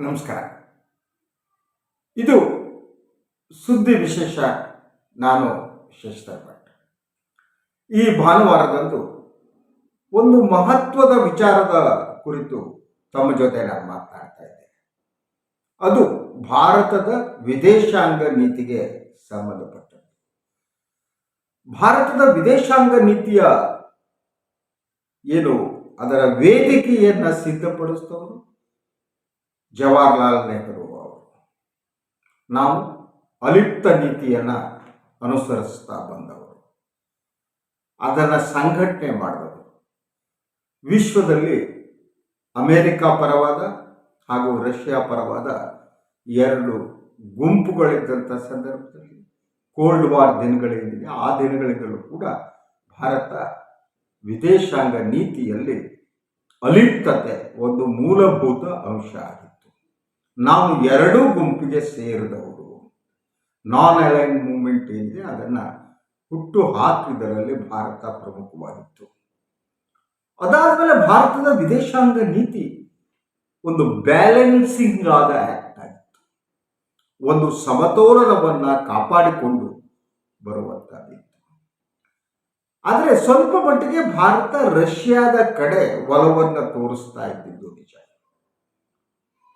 ನಮಸ್ಕಾರ. ಇದು ಸುದ್ದಿ ವಿಶೇಷ, ನಾನು ಶಶಿಧರ್ ಭಟ್ ಈ ಭಾನುವಾರದಂದು ಒಂದು ಮಹತ್ವದ ವಿಚಾರದ ಕುರಿತು ತಮ್ಮ ಜೊತೆ ನಾನು ಮಾತನಾಡ್ತಾ ಇದ್ದೇನೆ. ಅದು ಭಾರತದ ವಿದೇಶಾಂಗ ನೀತಿಗೆ ಸಂಬಂಧಪಟ್ಟದ್ದು. ಭಾರತದ ವಿದೇಶಾಂಗ ನೀತಿಯ ಏನು ಅದರ ವೇದಿಕೆಯನ್ನು ಸಿದ್ಧಪಡಿಸಿದವರು ಜವಾಹರ್ಲಾಲ್ ನೆಹರು ಅವರು. ನಾವು ಅಲಿಪ್ತ ನೀತಿಯನ್ನು ಅನುಸರಿಸ್ತಾ ಬಂದವರು. ಅದನ್ನು ಸಂಘಟನೆ ಮಾಡಿದವರು. ವಿಶ್ವದಲ್ಲಿ ಅಮೇರಿಕ ಪರವಾದ ಹಾಗೂ ರಷ್ಯಾ ಪರವಾದ ಎರಡು ಗುಂಪುಗಳಿದ್ದಂಥ ಸಂದರ್ಭದಲ್ಲಿ ಕೋಲ್ಡ್ ವಾರ್ ದಿನಗಳೇನಿದೆ ಆ ದಿನಗಳಿಂದಲೂ ಕೂಡ ಭಾರತ ವಿದೇಶಾಂಗ ನೀತಿಯಲ್ಲಿ ಅಲಿಪ್ತತೆ ಒಂದು ಮೂಲಭೂತ ಅಂಶ ಆಗಿತ್ತು ನಾವು ಎರಡೂ ಗುಂಪಿಗೆ ಸೇರಿದವರು. ನಾನ್ ಅಲೈನ್ ಮೂಮೆಂಟ್ ಏನಿದೆ, ಅದನ್ನು ಹುಟ್ಟು ಹಾಕಿದರಲ್ಲಿ ಭಾರತ ಪ್ರಮುಖವಾಗಿತ್ತು. ಅದಾದಮೇಲೆ ಭಾರತದ ವಿದೇಶಾಂಗ ನೀತಿ ಒಂದು ಬ್ಯಾಲೆನ್ಸಿಂಗ್ ಆದ ಆಕ್ಟ್ ಆಗಿತ್ತು. ಒಂದು ಸಮತೋಲನವನ್ನು ಕಾಪಾಡಿಕೊಂಡು ಬರುವಂತಾಗಿತ್ತು ಆದರೆ ಸ್ವಲ್ಪ ಮಟ್ಟಿಗೆ ಭಾರತ ರಷ್ಯಾದ ಕಡೆ ಒಲವನ್ನು ತೋರಿಸ್ತಾ ಇದ್ದಿದ್ದು ನಿಜ.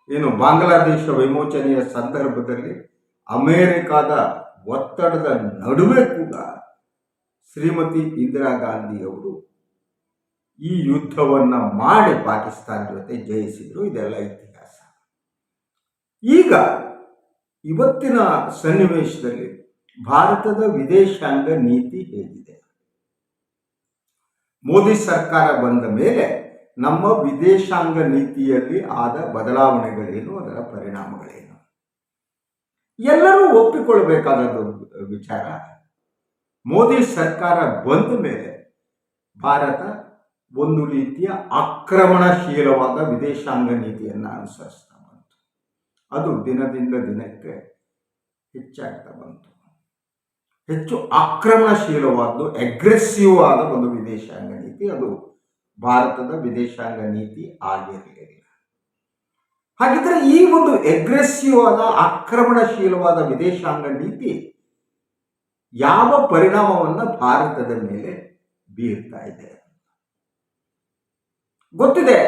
ಏನು ಬಾಂಗ್ಲಾದೇಶ ವಿಮೋಚನೆಯ ಸಂದರ್ಭದಲ್ಲಿ ಅಮೇರಿಕಾದ ಒತ್ತಡದ ನಡುವೆ ಕೂಡ ಶ್ರೀಮತಿ ಇಂದಿರಾ ಗಾಂಧಿಯವರು ಈ ಯುದ್ಧವನ್ನು ಮಾಡಿ ಪಾಕಿಸ್ತಾನ ಜೊತೆ ಜಯಿಸಿದರು. ಇದೆಲ್ಲ ಇತಿಹಾಸ. ಈಗ ಇವತ್ತಿನ ಸನ್ನಿವೇಶದಲ್ಲಿ ಭಾರತದ ವಿದೇಶಾಂಗ ನೀತಿ ಹೇಗಿದೆ? ಮೋದಿ ಸರ್ಕಾರ ಬಂದ ಮೇಲೆ ನಮ್ಮ ವಿದೇಶಾಂಗ ನೀತಿಯಲ್ಲಿ ಆದ ಬದಲಾವಣೆಗಳೇನು, ಅದರ ಪರಿಣಾಮಗಳೇನು? ಎಲ್ಲರೂ ಒಪ್ಪಿಕೊಳ್ಳಬೇಕಾದ ವಿಚಾರ. ಮೋದಿ ಸರ್ಕಾರ ಬಂದ ಮೇಲೆ ಭಾರತ ಒಂದು ರೀತಿಯ ಆಕ್ರಮಣಶೀಲವಾದ ವಿದೇಶಾಂಗ ನೀತಿಯನ್ನು ಅನುಸರಿಸ್ತಾ ಬಂತು. ಅದು ದಿನದಿಂದ ದಿನಕ್ಕೆ ಹೆಚ್ಚಾಗ್ತಾ ಬಂತು. ಹೆಚ್ಚು ಆಕ್ರಮಣಶೀಲವಾದ್ದು ಅಗ್ರೆಸಿವ್ ಆದ ಒಂದು ವಿದೇಶಾಂಗ ನೀತಿ ಅದು. ಭಾರತದ ವಿದೇಶಾಂಗ ನೀತಿ ಆಗಿರಲಿಲ್ಲ ಹಾಗಿದ್ರೆ ಈ ಒಂದು ಎಗ್ರೆಸಿವ್ ಆದ, ಆಕ್ರಮಣಶೀಲವಾದ ವಿದೇಶಾಂಗ ನೀತಿ ಯಾವ ಪರಿಣಾಮವನ್ನು ಭಾರತದ ಮೇಲೆ ಬೀರ್ತಾ ಇದೆ? ಗೊತ್ತಿದೆ.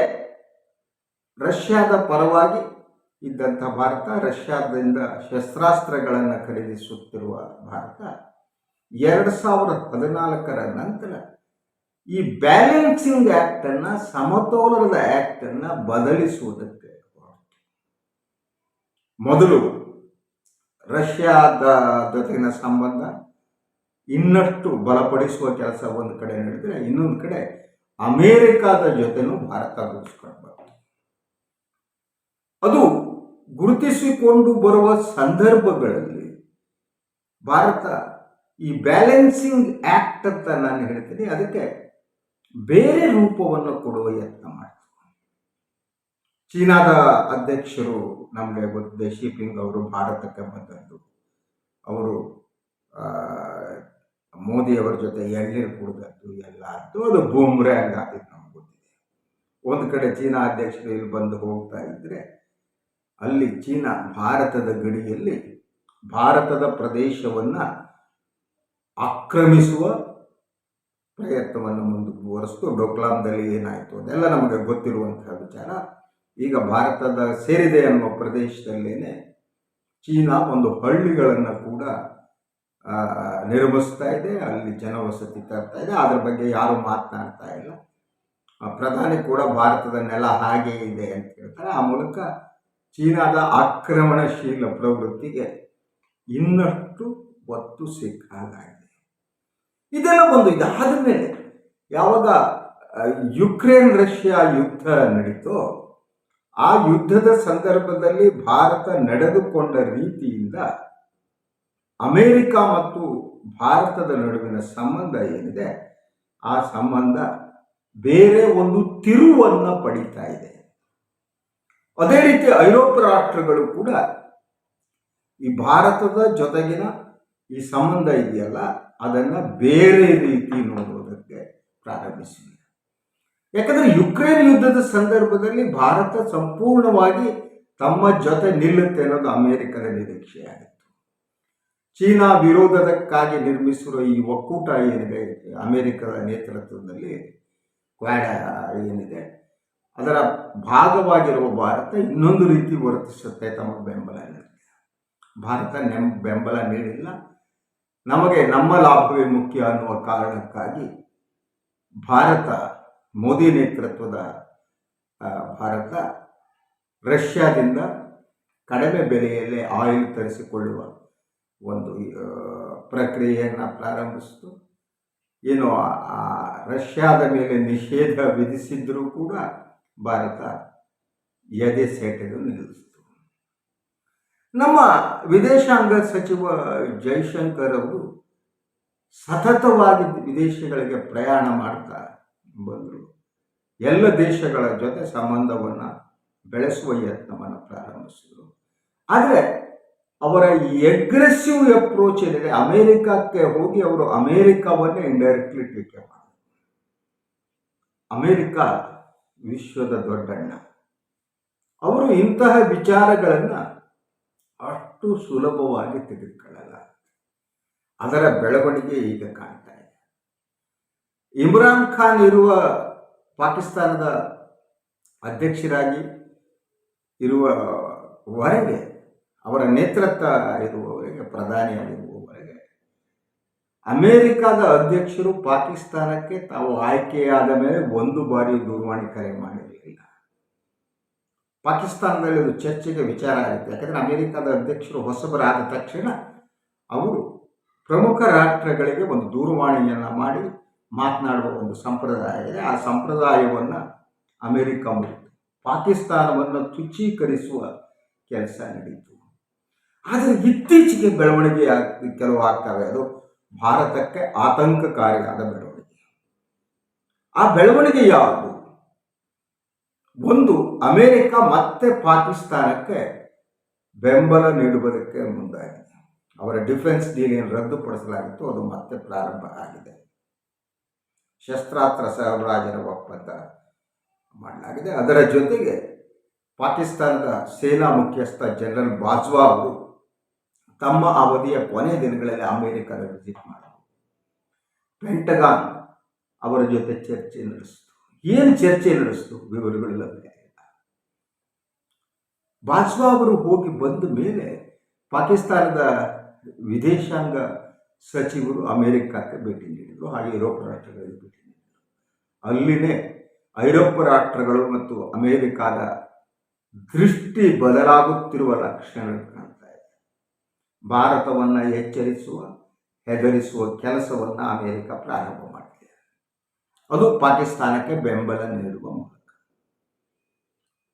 ರಷ್ಯಾದ ಪರವಾಗಿ ಇದ್ದಂಥ ಭಾರತ, ರಷ್ಯಾದಿಂದ ಶಸ್ತ್ರಾಸ್ತ್ರಗಳನ್ನು ಖರೀದಿಸುತ್ತಿರುವ ಭಾರತ, ಎರಡು ಸಾವಿರದ ಹದಿನಾಲ್ಕರ ನಂತರ ಈ ಬ್ಯಾಲೆನ್ಸಿಂಗ್ ಆ್ಯಕ್ಟನ್ನು ಸಮತೋಲನದ ಆ್ಯಕ್ಟನ್ನು ಬದಲಿಸುವುದಕ್ಕೆ. ಮೊದಲು ರಷ್ಯಾದ ಜೊತೆಗಿನ ಸಂಬಂಧ ಇನ್ನಷ್ಟು ಬಲಪಡಿಸುವ ಕೆಲಸ ಒಂದು ಕಡೆ ನಡೆದರೆ ಇನ್ನೊಂದು ಕಡೆ ಅಮೇರಿಕಾದ ಜೊತೆನೂ ಭಾರತ ಗುರುತಿಸಿಕೊಂಡು ಬರ್ತದೆ ಅದು ಗುರುತಿಸಿಕೊಂಡು ಬರುವ ಸಂದರ್ಭಗಳಲ್ಲಿ ಭಾರತ ಈ ಬ್ಯಾಲೆನ್ಸಿಂಗ್ ಆಕ್ಟ್ ಅಂತ ನಾನು ಹೇಳ್ತೀನಿ ಅದಕ್ಕೆ ಬೇರೆ ರೂಪವನ್ನು ಕೊಡುವ ಯತ್ನ ಮಾಡ್ತಾರೆ ಚೀನಾದ ಅಧ್ಯಕ್ಷರು ನಮಗೆ ಗೊತ್ತಿದೆ ಶಿಪಿಂಗ್ ಅವರು ಭಾರತಕ್ಕೆ ಬಂದದ್ದು ಅವರು ಆ, ಮೋದಿಯವರ ಜೊತೆ ಎಳ್ನೀರು ಕುಡಿದದ್ದು ಎಲ್ಲ ಅದು ಅದು ಬೂಮ್ರ್ಯಾಂಗ್ ಆಗಿದ್ದು ನಮ್ಗೆ ಗೊತ್ತಿದೆ. ಒಂದು ಕಡೆ ಚೀನಾ ಅಧ್ಯಕ್ಷರು ಇಲ್ಲಿ ಬಂದು ಹೋಗ್ತಾ ಇದ್ದರೆ ಅಲ್ಲಿ ಚೀನಾ ಭಾರತದ ಗಡಿಯಲ್ಲಿ ಭಾರತದ ಪ್ರದೇಶವನ್ನು ಆಕ್ರಮಿಸುವ ಪ್ರಯತ್ನವನ್ನು ಮುಂದುವರೆಸ್ತು ಡೋಕ್ಲಾಮ್ದಲ್ಲಿ ಏನಾಯಿತು ಅದೆಲ್ಲ ನಮಗೆ ಗೊತ್ತಿರುವಂತಹ ವಿಚಾರ. ಈಗ ಭಾರತದ ಸೇರಿದೆ ಅನ್ನುವ ಪ್ರದೇಶದಲ್ಲೇ ಚೀನಾ ಒಂದು ಹಳ್ಳಿಗಳನ್ನು ಕೂಡ ನಿರ್ಮಿಸ್ತಾ ಇದೆ, ಅಲ್ಲಿ ಜನವಸತಿ ತರ್ತಾ ಇದೆ. ಅದ್ರ ಬಗ್ಗೆ ಯಾರು ಮಾತನಾಡ್ತಾ ಇಲ್ಲ. ಪ್ರಧಾನಿ ಕೂಡ ಭಾರತದ ನೆಲ ಹಾಗೆ ಇದೆ ಅಂತ ಹೇಳ್ತಾರೆ. ಆ ಮೂಲಕ ಚೀನಾದ ಆಕ್ರಮಣಶೀಲ ಪ್ರವೃತ್ತಿಗೆ ಇನ್ನಷ್ಟು ಒತ್ತು ಸಿಕ್ಕಾಗಿದೆ ಇದೆಲ್ಲ ಒಂದು ಇದಾದ ಮೇಲೆ ಯಾವಾಗ ಯುಕ್ರೇನ್ ರಷ್ಯಾ ಯುದ್ಧ ನಡೀತೋ, ಆ ಯುದ್ಧದ ಸಂದರ್ಭದಲ್ಲಿ ಭಾರತ ನಡೆದುಕೊಂಡ ರೀತಿಯಿಂದ ಅಮೇರಿಕ ಮತ್ತು ಭಾರತದ ನಡುವಿನ ಸಂಬಂಧ ಏನಿದೆ, ಆ ಸಂಬಂಧ ಬೇರೆ ಒಂದು ತಿರುವನ್ನು ಪಡೀತಾ ಇದೆ. ಅದೇ ರೀತಿ ಐರೋಪ್ಯ ರಾಷ್ಟ್ರಗಳು ಕೂಡ ಈ ಭಾರತದ ಜೊತೆಗಿನ ಈ ಸಂಬಂಧ ಇದೆಯಲ್ಲ, ಅದನ್ನು ಬೇರೆ ರೀತಿ ನೋಡುವುದಕ್ಕೆ ಪ್ರಾರಂಭಿಸಿದೆ. ಯಾಕಂದರೆ ಯುಕ್ರೇನ್ ಯುದ್ಧದ ಸಂದರ್ಭದಲ್ಲಿ ಭಾರತ ಸಂಪೂರ್ಣವಾಗಿ ತಮ್ಮ ಜೊತೆ ನಿಲ್ಲುತ್ತೆ ಅನ್ನೋದು ಅಮೆರಿಕದ ನಿರೀಕ್ಷೆಯಾಗಿತ್ತು. ಚೀನಾ ವಿರೋಧದಕ್ಕಾಗಿ ನಿರ್ಮಿಸಿರುವ ಈ ಒಕ್ಕೂಟ ಏನಿದೆ, ಅಮೆರಿಕದ ನೇತೃತ್ವದಲ್ಲಿ ಕ್ವಾಡ ಏನಿದೆ, ಅದರ ಭಾಗವಾಗಿರುವ ಭಾರತ ಇನ್ನೊಂದು ರೀತಿ ವರ್ತಿಸುತ್ತೆ ತಮ್ಮ ಬೆಂಬಲ ಭಾರತ ನೆಂ ಬೆಂಬಲ ನೀಡಿಲ್ಲ ನಮಗೆ ನಮ್ಮ ಲಾಭವೇ ಮುಖ್ಯ ಅನ್ನುವ ಕಾರಣಕ್ಕಾಗಿ ಭಾರತ ಮೋದಿ ನೇತೃತ್ವದ ಭಾರತ ರಷ್ಯಾದಿಂದ ಕಡಿಮೆ ಬೆಲೆಯಲ್ಲಿ ಆಯಿಲ್ ತರಿಸಿಕೊಳ್ಳುವ ಒಂದು ಪ್ರಕ್ರಿಯೆಯನ್ನು ಪ್ರಾರಂಭಿಸಿತು. ಏನು ರಷ್ಯಾದ ಮೇಲೆ ನಿಷೇಧ ವಿಧಿಸಿದ್ರೂ ಕೂಡ ಭಾರತ ಎದೆ ಸೇಟಲು ನಿಲ್ಲಿಸಿತು. ನಮ್ಮ ವಿದೇಶಾಂಗ ಸಚಿವ ಜೈಶಂಕರ್ ಅವರು ಸತತವಾಗಿ ವಿದೇಶಗಳಿಗೆ ಪ್ರಯಾಣ ಮಾಡ್ತಾ ಬಂದರು. ಎಲ್ಲ ದೇಶಗಳ ಜೊತೆ ಸಂಬಂಧವನ್ನು ಬೆಳೆಸುವ ಯತ್ನವನ್ನು ಪ್ರಾರಂಭಿಸಿದರು. ಆದರೆ ಅವರ ಎಗ್ರೆಸಿವ್ ಅಪ್ರೋಚ್ ಏನಿದೆ, ಅಮೇರಿಕಕ್ಕೆ ಹೋಗಿ ಅವರು ಅಮೇರಿಕಾವನ್ನೇ ಇಂಡೈರೆಕ್ಟ್ಲಿ ಟೀಕೆ ಮಾಡಿದರು. ಅಮೇರಿಕ ವಿಶ್ವದ ದೊಡ್ಡಣ್ಣ. ಅವರು ಇಂತಹ ವಿಚಾರಗಳನ್ನು ಅಷ್ಟು ಸುಲಭವಾಗಿ ತೆಗೆದುಕೊಳ್ಳಲ್ಲ ಅದರ ಬೆಳವಣಿಗೆ ಈಗ ಕಾಣ್ತಾ ಇದೆ. ಇಮ್ರಾನ್ ಖಾನ್ ಇರುವ ಪಾಕಿಸ್ತಾನದ ಅಧ್ಯಕ್ಷರಾಗಿ ಇರುವವರೆಗೆ, ಅವರ ನೇತೃತ್ವ ಇರುವವರೆಗೆ ಪ್ರಧಾನಿಯಾಗಿರುವವರೆಗೆ ಅಮೇರಿಕಾದ ಅಧ್ಯಕ್ಷರು ಪಾಕಿಸ್ತಾನಕ್ಕೆ ತಾವು ಆಯ್ಕೆಯಾದ ಮೇಲೆ ಒಂದು ಬಾರಿ ದೂರವಾಣಿ ಕರೆ ಮಾಡಿರಲಿಲ್ಲ. ಪಾಕಿಸ್ತಾನದಲ್ಲಿ ಒಂದು ಚರ್ಚೆಗೆ ವಿಚಾರ ಆಗುತ್ತೆ ಯಾಕಂದರೆ ಅಮೆರಿಕದ ಅಧ್ಯಕ್ಷರು ಹೊಸಬರಾದ ತಕ್ಷಣ ಅವರು ಪ್ರಮುಖ ರಾಷ್ಟ್ರಗಳಿಗೆ ಒಂದು ದೂರವಾಣಿಯನ್ನು ಮಾಡಿ ಮಾತನಾಡುವ ಒಂದು ಸಂಪ್ರದಾಯ ಇದೆ. ಆ ಸಂಪ್ರದಾಯವನ್ನು ಅಮೆರಿಕ ಪಾಕಿಸ್ತಾನವನ್ನು ತುಚ್ಛೀಕರಿಸುವ ಕೆಲಸ ನಡೆಯಿತು ಆದರೆ ಇತ್ತೀಚೆಗೆ ಬೆಳವಣಿಗೆ ಕೆಲವು ಆಗ್ತವೆ. ಅದು ಭಾರತಕ್ಕೆ ಆತಂಕಕಾರಿಯಾದ ಬೆಳವಣಿಗೆ. ಆ ಬೆಳವಣಿಗೆ ಯಾವುದು? ಒಂದು ಅಮೆರಿಕ ಮತ್ತೆ ಪಾಕಿಸ್ತಾನಕ್ಕೆ ಬೆಂಬಲ ನೀಡುವುದಕ್ಕೆ ಮುಂದಾಗಿದೆ. ಅವರ ಡಿಫೆನ್ಸ್ ಡೀಲ್ ಏನು ರದ್ದುಪಡಿಸಲಾಗಿತ್ತು, ಅದು ಮತ್ತೆ ಪ್ರಾರಂಭ ಆಗಿದೆ. ಶಸ್ತ್ರಾಸ್ತ್ರ ಸರಬರಾಜಿನ ಒಪ್ಪಂದ ಮಾಡಲಾಗಿದೆ. ಅದರ ಜೊತೆಗೆ ಪಾಕಿಸ್ತಾನದ ಸೇನಾ ಮುಖ್ಯಸ್ಥ ಜನರಲ್ ಬಾಜ್ವಾ ಅವರು ತಮ್ಮ ಅವಧಿಯ ಕೊನೆಯ ದಿನಗಳಲ್ಲಿ ಅಮೆರಿಕದ ವಿಸಿಟ್ ಮಾಡಿದರು. ಪೆಂಟಗಾನ್ ಅವರ ಜೊತೆ ಚರ್ಚೆ ನಡೆಸಿತು ಏನು ಚರ್ಚೆ ನಡೆಸಿತು? ವಿವರಗಳು ಲಭ್ಯ ಬಾಜ್ವಾ ಅವರು ಹೋಗಿ ಬಂದ ಮೇಲೆ ಪಾಕಿಸ್ತಾನದ ವಿದೇಶಾಂಗ ಸಚಿವರು ಅಮೆರಿಕಕ್ಕೆ ಭೇಟಿ ನೀಡಿದರು, ಹಾಗೆ ಯುರೋಪ್ ರಾಷ್ಟ್ರಗಳಿಗೆ ಭೇಟಿ ನೀಡಿದರು. ಅಲ್ಲಿನೇ ಐರೋಪ್ಯ ರಾಷ್ಟ್ರಗಳು ಮತ್ತು ಅಮೆರಿಕಾದ ದೃಷ್ಟಿ ಬದಲಾಗುತ್ತಿರುವ ಲಕ್ಷಣಗಳು ಕಾಣ್ತಾ ಇದೆ. ಭಾರತವನ್ನು ಎಚ್ಚರಿಸುವ, ಹೆದರಿಸುವ ಕೆಲಸವನ್ನು ಅಮೆರಿಕ ಪ್ರಾರಂಭ ಮಾಡಿದೆ ಅದು ಪಾಕಿಸ್ತಾನಕ್ಕೆ ಬೆಂಬಲ ನೀಡುವ ಮೂಲಕ.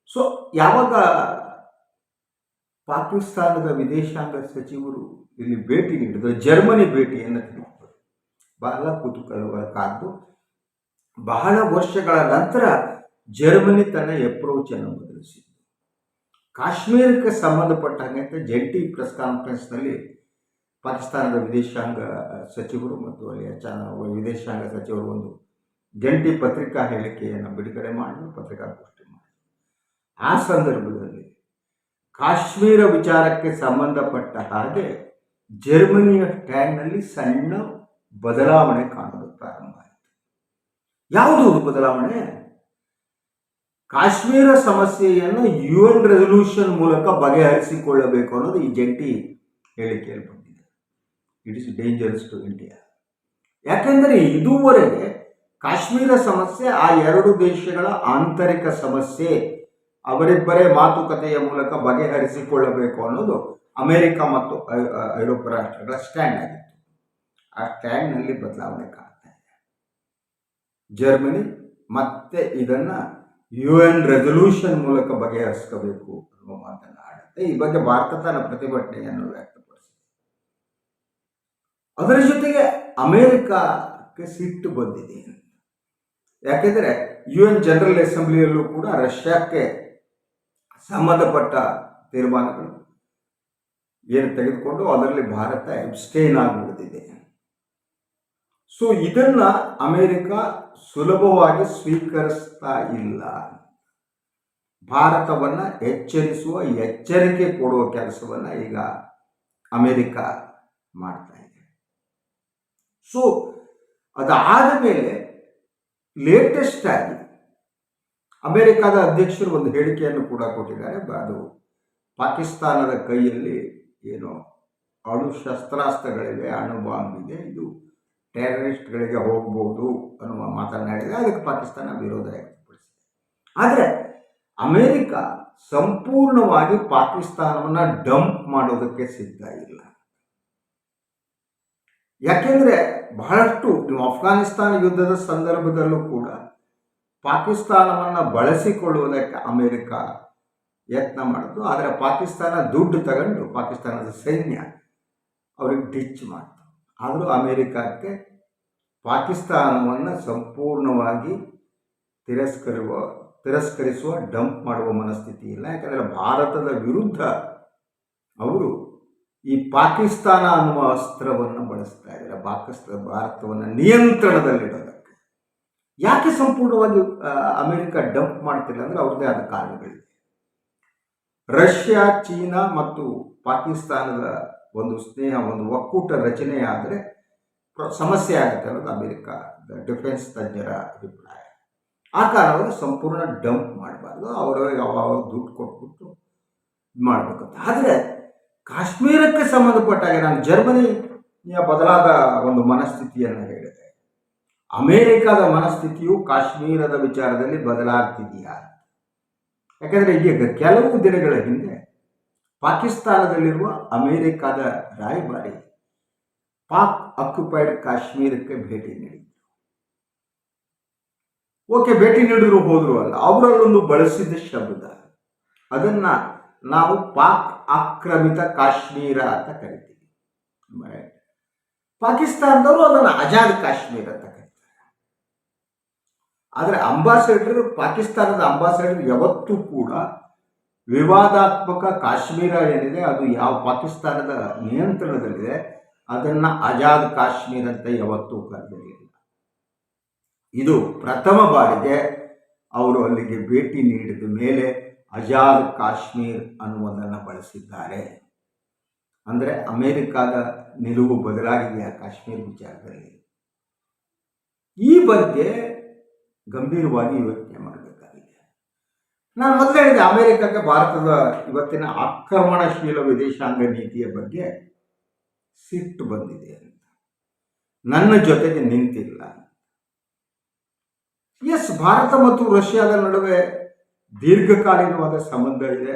ಸೊ ಯಾವಾಗ ಪಾಕಿಸ್ತಾನದ ವಿದೇಶಾಂಗ ಸಚಿವರು ಇಲ್ಲಿ ಭೇಟಿ ನೀಡಿದರು, ಜರ್ಮನಿ ಭೇಟಿಯನ್ನು ತೆಗೆದುಕೊಂಡರು ಬಹಳ ಕುತೂಹಲಕಾದ್ದು ಬಹಳ ವರ್ಷಗಳ ನಂತರ ಜರ್ಮನಿ ತನ್ನ ಅಪ್ರೋಚನ್ನು ಬದಲಿಸಿತು ಕಾಶ್ಮೀರಕ್ಕೆ ಸಂಬಂಧಪಟ್ಟಂತೆ ಜಂಟಿ ಪ್ರೆಸ್ ಕಾನ್ಫರೆನ್ಸ್ನಲ್ಲಿ ಪಾಕಿಸ್ತಾನದ ವಿದೇಶಾಂಗ ಸಚಿವರು ಮತ್ತು ಅಲ್ಲಿಯ ಚ ವಿದೇಶಾಂಗ ಸಚಿವರು ಒಂದು ಜಂಟಿ ಪತ್ರಿಕಾ ಹೇಳಿಕೆಯನ್ನು ಬಿಡುಗಡೆ ಮಾಡಿ ಪತ್ರಿಕಾಗೋಷ್ಠಿ ಮಾಡಿ ಆ ಸಂದರ್ಭದಲ್ಲಿ ಕಾಶ್ಮೀರ ವಿಚಾರಕ್ಕೆ ಸಂಬಂಧಪಟ್ಟ ಹಾಗೆ ಜರ್ಮನಿಯ ಸ್ಟ್ಯಾಂಡ್ನಲ್ಲಿ ಸಣ್ಣ ಬದಲಾವಣೆ ಕಾಣಲು ಪ್ರಾರಂಭ ಆಯಿತು. ಯಾವುದು ಬದಲಾವಣೆ? ಕಾಶ್ಮೀರ ಸಮಸ್ಯೆಯನ್ನು ಯು ಎನ್ ರೆಸೊಲ್ಯೂಷನ್ ಮೂಲಕ ಬಗೆಹರಿಸಿಕೊಳ್ಳಬೇಕು ಅನ್ನೋದು ಈ ಜಂಟಿ ಹೇಳಿಕೆಯಲ್ಲಿ ಬಂದಿದೆ. It is dangerous to India ಯಾಕೆಂದರೆ ಇದುವರೆಗೆ ಕಾಶ್ಮೀರ ಸಮಸ್ಯೆ, ಆ ಎರಡು ದೇಶಗಳ ಆಂತರಿಕ ಸಮಸ್ಯೆ, ಅವರಿಬ್ಬರೇ ಮಾತುಕತೆಯ ಮೂಲಕ ಬಗೆಹರಿಸಿಕೊಳ್ಳಬೇಕು ಅನ್ನೋದು ಅಮೆರಿಕ ಮತ್ತು ಐರೋಪ್ಯ ರಾಷ್ಟ್ರಗಳ ಸ್ಟ್ಯಾಂಡ್ ಆಗಿತ್ತು. ಆ ಸ್ಟ್ಯಾಂಡ್ನಲ್ಲಿ ಬದಲಾವಣೆ ಕಾಣ್ತಾ ಇದೆ. ಜರ್ಮನಿ ಮತ್ತೆ ಇದನ್ನ ಯು ಎನ್ ರೆಸೊಲ್ಯೂಷನ್ ಮೂಲಕ ಬಗೆಹರಿಸ್ಕೋಬೇಕು ಅನ್ನುವ ಮಾತನ್ನು ಆಡುತ್ತೆ. ಈ ಬಗ್ಗೆ ಭಾರತ ತನ್ನ ಪ್ರತಿಭಟನೆಯನ್ನು ವ್ಯಕ್ತಪಡಿಸಿದೆ. ಅದರ ಜೊತೆಗೆ ಅಮೆರಿಕಕ್ಕೆ ಸಿಟ್ಟು ಬಂದಿದೆ ಯಾಕೆಂದರೆ ಯು ಎನ್ ಜನರಲ್ ಅಸೆಂಬ್ಲಿಯಲ್ಲೂ ಕೂಡ ರಷ್ಯಾಕ್ಕೆ ಸಂಬಂಧಪಟ್ಟ ತೀರ್ಮಾನಗಳು ಏನು ತೆಗೆದುಕೊಂಡು ಅದರಲ್ಲಿ ಭಾರತ ಎಬ್ಸ್ಟೇನ್ ಆಗಿ ಉಳಿದಿದೆ ಸೊ ಇದನ್ನ ಅಮೆರಿಕ ಸುಲಭವಾಗಿ ಸ್ವೀಕರಿಸ್ತಾ ಇಲ್ಲ. ಭಾರತವನ್ನು ಎಚ್ಚರಿಸುವ, ಎಚ್ಚರಿಕೆ ಕೊಡುವ ಕೆಲಸವನ್ನು ಈಗ ಅಮೆರಿಕ ಮಾಡ್ತಾ ಇದೆ. ಸೊ ಅದಾದ ಮೇಲೆ ಲೇಟೆಸ್ಟ್ ಆಗಿ ಅಮೆರಿಕದ ಅಧ್ಯಕ್ಷರು ಒಂದು ಹೇಳಿಕೆಯನ್ನು ಕೂಡ ಕೊಟ್ಟಿದ್ದಾರೆ. ಅದು ಪಾಕಿಸ್ತಾನದ ಕೈಯಲ್ಲಿ ಏನು ಅಣು ಶಸ್ತ್ರಾಸ್ತ್ರಗಳಿವೆ, ಅಣು ಬಾಂಬ್ ಇದೆ, ಇದು ಟೆರರಿಸ್ಟ್ಗಳಿಗೆ ಹೋಗ್ಬೋದು ಅನ್ನುವ ಮಾತನಾಡಿದೆ ಅದಕ್ಕೆ ಪಾಕಿಸ್ತಾನ ವಿರೋಧ ವ್ಯಕ್ತಪಡಿಸಿದೆ. ಆದರೆ ಅಮೆರಿಕ ಸಂಪೂರ್ಣವಾಗಿ ಪಾಕಿಸ್ತಾನವನ್ನು ಡಂಪ್ ಮಾಡೋದಕ್ಕೆ ಸಿದ್ಧ ಇಲ್ಲ. ಯಾಕೆಂದ್ರೆ ಬಹಳಷ್ಟು ಅಫ್ಘಾನಿಸ್ತಾನ ಯುದ್ಧದ ಸಂದರ್ಭದಲ್ಲೂ ಕೂಡ ಪಾಕಿಸ್ತಾನವನ್ನು ಬಳಸಿಕೊಳ್ಳುವುದಕ್ಕೆ ಅಮೆರಿಕ ಯತ್ನ ಮಾಡಿತು ಆದರೆ ಪಾಕಿಸ್ತಾನ ದುಡ್ಡು ತಗೊಂಡು ಪಾಕಿಸ್ತಾನದ ಸೈನ್ಯ ಅವ್ರಿಗೆ ಡಿಚ್ ಮಾಡ್ತು. ಆದರೂ ಅಮೆರಿಕಕ್ಕೆ ಪಾಕಿಸ್ತಾನವನ್ನು ಸಂಪೂರ್ಣವಾಗಿ ತಿರಸ್ಕರಿಸುವ ತಿರಸ್ಕರಿಸುವ, ಡಂಪ್ ಮಾಡುವ ಮನಸ್ಥಿತಿ ಇಲ್ಲ ಯಾಕಂದರೆ ಭಾರತದ ವಿರುದ್ಧ ಅವರು ಈ ಪಾಕಿಸ್ತಾನ ಅನ್ನುವ ಅಸ್ತ್ರವನ್ನು ಬಳಸ್ತಾ ಇದ್ದಾರೆ. ಪಾಕಿಸ್ತಾನ ಭಾರತವನ್ನು ನಿಯಂತ್ರಣದಲ್ಲಿಡೋದಕ್ಕೆ. ಯಾಕೆ ಸಂಪೂರ್ಣವಾಗಿ ಅಮೆರಿಕ ಡಂಪ್ ಮಾಡ್ತಿಲ್ಲ ಅಂದರೆ ಅವ್ರದ್ದೇ ಆದ ಕಾರಣಗಳಿವೆ. ರಷ್ಯಾ, ಚೀನಾ ಮತ್ತು ಪಾಕಿಸ್ತಾನದ ಒಂದು ಸ್ನೇಹ, ಒಂದು ಒಕ್ಕೂಟ ರಚನೆ ಆದರೆ ಸಮಸ್ಯೆ ಆಗುತ್ತೆ ಅನ್ನೋದು ಅಮೆರಿಕದ ಡಿಫೆನ್ಸ್ ತಜ್ಞರ ಅಭಿಪ್ರಾಯ. ಆ ಕಾರಣವಾಗಿ ಸಂಪೂರ್ಣ ಡಂಪ್ ಮಾಡಬಾರ್ದು. ಅವರವರಿಗೆ ಅವಾಗ ದುಡ್ಡು ಕೊಟ್ಬಿಟ್ಟು ಮಾಡಬೇಕಂತ ಆದರೆ ಕಾಶ್ಮೀರಕ್ಕೆ ಸಂಬಂಧಪಟ್ಟಾಗೆ ನಾನು ಜರ್ಮನಿಯ ಬದಲಾದ ಒಂದು ಮನಸ್ಥಿತಿಯನ್ನು ಹೇಳಿದೆ. ಅಮೇರಿಕಾದ ಮನಸ್ಥಿತಿಯು ಕಾಶ್ಮೀರದ ವಿಚಾರದಲ್ಲಿ ಬದಲಾಗ್ತಿದೆಯಾ? ಯಾಕಂದರೆ ಈಗ ಕೆಲವು ದಿನಗಳ ಹಿಂದೆ ಪಾಕಿಸ್ತಾನದಲ್ಲಿರುವ ಅಮೇರಿಕಾದ ರಾಯಭಾರಿ ಪಾಕ್ ಅಕ್ಯುಪೈಡ್ ಕಾಶ್ಮೀರಕ್ಕೆ ಭೇಟಿ ನೀಡಿದರು. ಓಕೆ, ಭೇಟಿ ನೀಡಿದ್ರು ಹೋದ್ರು ಅಲ್ಲ, ಅವರಲ್ಲೊಂದು ಬಳಸಿದ ಶಬ್ದ. ಅದನ್ನ ನಾವು ಪಾಕ್ ಆಕ್ರಮಿತ ಕಾಶ್ಮೀರ ಅಂತ ಕರಿತೀವಿ. ಪಾಕಿಸ್ತಾನದವರು ಅದನ್ನು ಆಜಾದ್ ಕಾಶ್ಮೀರ ಅಂತ ಕರೀತಾರೆ. ಆದರೆ ಅಂಬಾಸಡರ್ ಪಾಕಿಸ್ತಾನದ ಅಂಬಾಸಡರ್ ಯಾವತ್ತೂ ಕೂಡ ವಿವಾದಾತ್ಮಕ ಕಾಶ್ಮೀರ ಏನಿದೆ, ಅದು ಯಾವ ಪಾಕಿಸ್ತಾನದ ನಿಯಂತ್ರಣದಲ್ಲಿದೆ, ಅದನ್ನು ಆಜಾದ್ ಕಾಶ್ಮೀರ ಅಂತ ಯಾವತ್ತೂ ಕರೆದಿರಲಿಲ್ಲ ಇದು ಪ್ರಥಮ ಬಾರಿಗೆ ಅವರು ಅಲ್ಲಿಗೆ ಭೇಟಿ ನೀಡಿದ ಮೇಲೆ ಆಜಾದ್ ಕಾಶ್ಮೀರ್ ಅನ್ನುವುದನ್ನು ಬಳಸಿದ್ದಾರೆ. ಅಂದರೆ ಅಮೇರಿಕಾದ ನಿಲುವು ಬದಲಾಗಿದೆ ಆ ಕಾಶ್ಮೀರ ವಿಚಾರದಲ್ಲಿ? ಈ ಬಗ್ಗೆ ಗಂಭೀರವಾಗಿ ಯೋಚನೆ ಮಾಡಬೇಕಾಗಿದೆ. ನಾನು ಮೊದಲೇ ಹೇಳಿದೆ ಅಮೆರಿಕಕ್ಕೆ ಭಾರತದ ಇವತ್ತಿನ ಆಕ್ರಮಣಶೀಲ ವಿದೇಶಾಂಗ ನೀತಿಯ ಬಗ್ಗೆ ಸಿಟ್ಟು ಬಂದಿದೆ ಅಂತ. ನನ್ನ ಜೊತೆಗೆ ನಿಂತಿಲ್ಲ ಎಸ್ ಭಾರತ ಮತ್ತು ರಷ್ಯಾದ ನಡುವೆ ದೀರ್ಘಕಾಲೀನವಾದ ಸಂಬಂಧ ಇದೆ.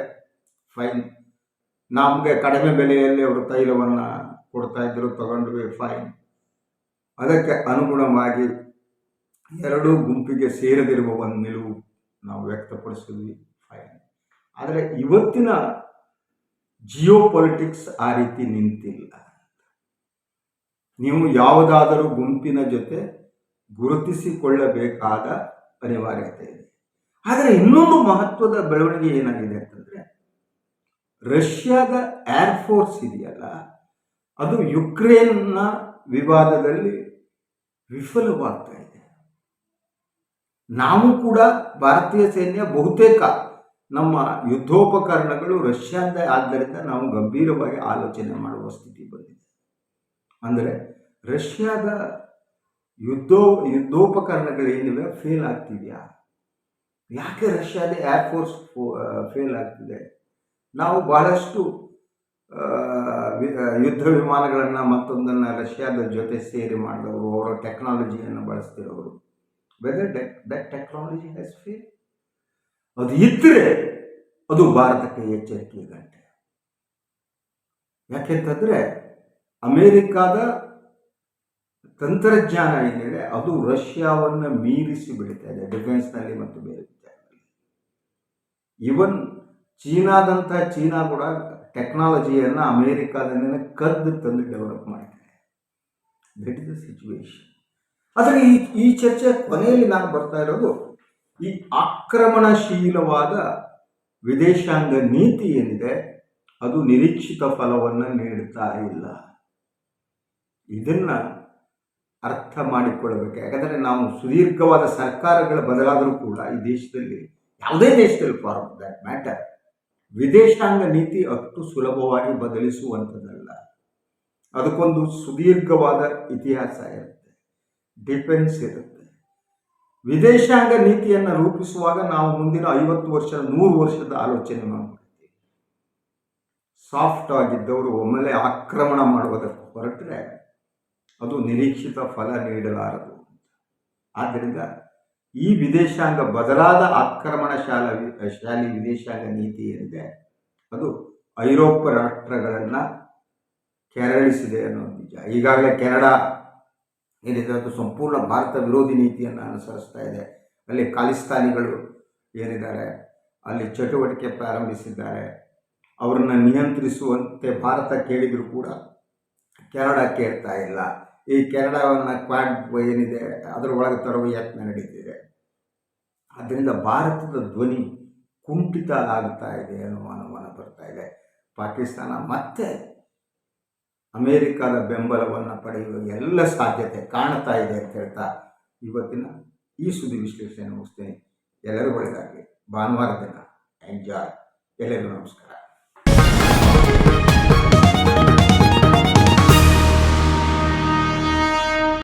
ಫೈನ್ ನಮಗೆ ಕಡಿಮೆ ಬೆಲೆಯಲ್ಲಿ ಅವರು ತೈಲವನ್ನು ಕೊಡ್ತಾ ಇದ್ದರು ತಗೊಂಡ್ವಿ ಫೈನ್ ಅದಕ್ಕೆ ಅನುಗುಣವಾಗಿ ಎರಡೂ ಗುಂಪಿಗೆ ಸೇರದಿರುವ ಒಂದು ನಿಲುವು ನಾವು ವ್ಯಕ್ತಪಡಿಸಿದ್ವಿ ಫೈನ್ ಆದರೆ ಇವತ್ತಿನ ಜಿಯೋ ಪೊಲಿಟಿಕ್ಸ್ ಆ ರೀತಿ ನಿಂತಿಲ್ಲ ನೀವು ಯಾವುದಾದರೂ ಗುಂಪಿನ ಜೊತೆ ಗುರುತಿಸಿಕೊಳ್ಳಬೇಕಾದ ಅನಿವಾರ್ಯತೆ ಇದೆ. ಆದರೆ ಇನ್ನೊಂದು ಮಹತ್ವದ ಬೆಳವಣಿಗೆ ಏನಾಗಿದೆ ಅಂತಂದ್ರೆ, ರಷ್ಯಾದ ಏರ್ ಫೋರ್ಸ್ ಇದೆಯಲ್ಲ, ಅದು ಯುಕ್ರೇನ್ನ ವಿವಾದದಲ್ಲಿ ವಿಫಲವಾಗ್ತಾ ಇದೆ. ನಾವು ಕೂಡ ಭಾರತೀಯ ಸೈನ್ಯ ಬಹುತೇಕ ನಮ್ಮ ಯುದ್ಧೋಪಕರಣಗಳು ರಷ್ಯಾದ ಆದ್ದರಿಂದ ನಾವು ಗಂಭೀರವಾಗಿ ಆಲೋಚನೆ ಮಾಡುವ ಸ್ಥಿತಿ ಬಂದಿದೆ. ಅಂದರೆ ರಷ್ಯಾದ ಯುದ್ಧೋ, ಯುದ್ಧೋಪಕರಣಗಳೇನಿವೆ ಫೇಲ್ ಆಗ್ತಿದೆಯಾ? ಯಾಕೆ ರಷ್ಯಾದ ಏರ್ ಫೋರ್ಸ್ ಫೇಲ್ ಆಗ್ತಿದೆ? ನಾವು ಬಹಳಷ್ಟು ಯುದ್ಧ ವಿಮಾನಗಳನ್ನು ಮತ್ತೊಂದನ್ನು ರಷ್ಯಾದ ಜೊತೆ ಸೇರಿ ಮಾಡಿದವರು, ಅವರ ಟೆಕ್ನಾಲಜಿಯನ್ನು ಬಳಸ್ತಿರೋರು. Whether that technology has fail ಅದು ಇದ್ದರೆ ಅದು ಭಾರತಕ್ಕೆ ಎಚ್ಚರಿಕೆ ಗಂಟೆ ಯಾಕೆಂತಂದರೆ ಅಮೇರಿಕಾದ ತಂತ್ರಜ್ಞಾನ ಏನಿದೆ ಅದು ರಷ್ಯಾವನ್ನು ಮೀರಿಸಿ ಬೆಳೀತಾ ಇದೆ ಡಿಫೆನ್ಸ್ನಲ್ಲಿ ಮತ್ತು ಬೇರೆ. ಇವನ್ ಚೀನಾದಂಥ ಚೀನಾ ಕೂಡ ಟೆಕ್ನಾಲಜಿಯನ್ನು ಅಮೇರಿಕಾದಿಂದ ಕದ್ದು ತಂದು ಡೆವಲಪ್ ಮಾಡಿದ್ದಾರೆ ದಟ್ ಇಸ್ ದ ಸಿಚುವೇಶನ್ ಆದರೆ ಈ ಈ ಚರ್ಚೆ ಕೊನೆಯಲ್ಲಿ ನಾನು ಬರ್ತಾ ಇರೋದು ಈ ಆಕ್ರಮಣಶೀಲವಾದ ವಿದೇಶಾಂಗ ನೀತಿ ಏನಿದೆ, ಅದು ನಿರೀಕ್ಷಿತ ಫಲವನ್ನು ನೀಡುತ್ತಾ ಇಲ್ಲ. ಇದನ್ನು ಅರ್ಥ ಮಾಡಿಕೊಳ್ಳಬೇಕು. ಯಾಕಂದರೆ ನಾವು ಸುದೀರ್ಘವಾದ ಸರ್ಕಾರಗಳ ಬದಲಾದರೂ ಕೂಡ ಈ ದೇಶದಲ್ಲಿ ಯಾವುದೇ ದೇಶದಲ್ಲಿ ಫಾರ್ ದ್ಯಾಟ್ ಮ್ಯಾಟರ್ ವಿದೇಶಾಂಗ ನೀತಿ ಅಷ್ಟು ಸುಲಭವಾಗಿ ಬದಲಿಸುವಂಥದ್ದಲ್ಲ. ಅದಕ್ಕೊಂದು ಸುದೀರ್ಘವಾದ ಇತಿಹಾಸ ಇರುತ್ತೆ ಡಿಫೆನ್ಸ್ ಇರುತ್ತೆ. ವಿದೇಶಾಂಗ ನೀತಿಯನ್ನು ರೂಪಿಸುವಾಗ ನಾವು ಮುಂದಿನ ಐವತ್ತು ವರ್ಷ, ನೂರು ವರ್ಷದ ಆಲೋಚನೆ ಮಾಡ್ತೀವಿ ಸಾಫ್ಟ್ ಆಗಿದ್ದವರು ಒಮ್ಮೆಲೆ ಆಕ್ರಮಣ ಮಾಡುವುದಕ್ಕೆ ಹೊರಟ್ರೆ ಅದು ನಿರೀಕ್ಷಿತ ಫಲ ನೀಡಲಾರದು ಆದ್ದರಿಂದ ಈ ವಿದೇಶಾಂಗ ಬದಲಾದ ಆಕ್ರಮಣಶಾಲ ಶಾಲಿ ವಿದೇಶಾಂಗ ನೀತಿ ಏನಿದೆ? ಅದು ಐರೋಪ್ಯ ರಾಷ್ಟ್ರಗಳನ್ನು ಕೆರಳಿಸಿದೆ ಅನ್ನೋದು ನಿಜ. ಈಗಾಗಲೇ ಕೆನಡಾ ಏನಿದೆ, ಅದು ಸಂಪೂರ್ಣ ಭಾರತ ವಿರೋಧಿ ನೀತಿಯನ್ನು ಅನುಸರಿಸ್ತಾ ಇದೆ. ಅಲ್ಲಿ ಖಾಲಿಸ್ತಾನಿಗಳು ಏನಿದ್ದಾರೆ, ಅಲ್ಲಿ ಚಟುವಟಿಕೆ ಪ್ರಾರಂಭಿಸಿದ್ದಾರೆ. ಅವರನ್ನು ನಿಯಂತ್ರಿಸುವಂತೆ ಭಾರತ ಕೇಳಿದರೂ ಕೂಡ ಕೆನಡಾ ಕೇಳ್ತಾ ಇಲ್ಲ. ಈ ಕೆನಡಾವನ್ನು ಕ್ವಾಡ್ ಏನಿದೆ ಅದರೊಳಗೆ ತರುವ ಯತ್ನ ನಡೀತಿದೆ. ಆದ್ದರಿಂದ ಭಾರತದ ಧ್ವನಿ ಕುಂಠಿತ ಆಗ್ತಾ ಇದೆ ಅನ್ನುವ ಅನುಮಾನ ಬರ್ತಾ ಇದೆ. ಪಾಕಿಸ್ತಾನ ಮತ್ತೆ ಅಮೇರಿಕಾದ ಬೆಂಬಲವನ್ನು ಪಡೆಯುವ ಎಲ್ಲ ಸಾಧ್ಯತೆ ಕಾಣ್ತಾ ಇದೆ ಅಂತ ಹೇಳ್ತಾ ಇವತ್ತಿನ ಈ ಸುದ್ದಿ ವಿಶ್ಲೇಷಣೆ ಮುಗಿಸ್ತೇನೆ. ಎಲ್ಲರೂ ಒಳ್ಳೆಯದಾಗಲಿ ಭಾನುವಾರ ದಿನ. ಎಂಜಾಯ್. ಎಲ್ಲರಿಗೂ ನಮಸ್ಕಾರ.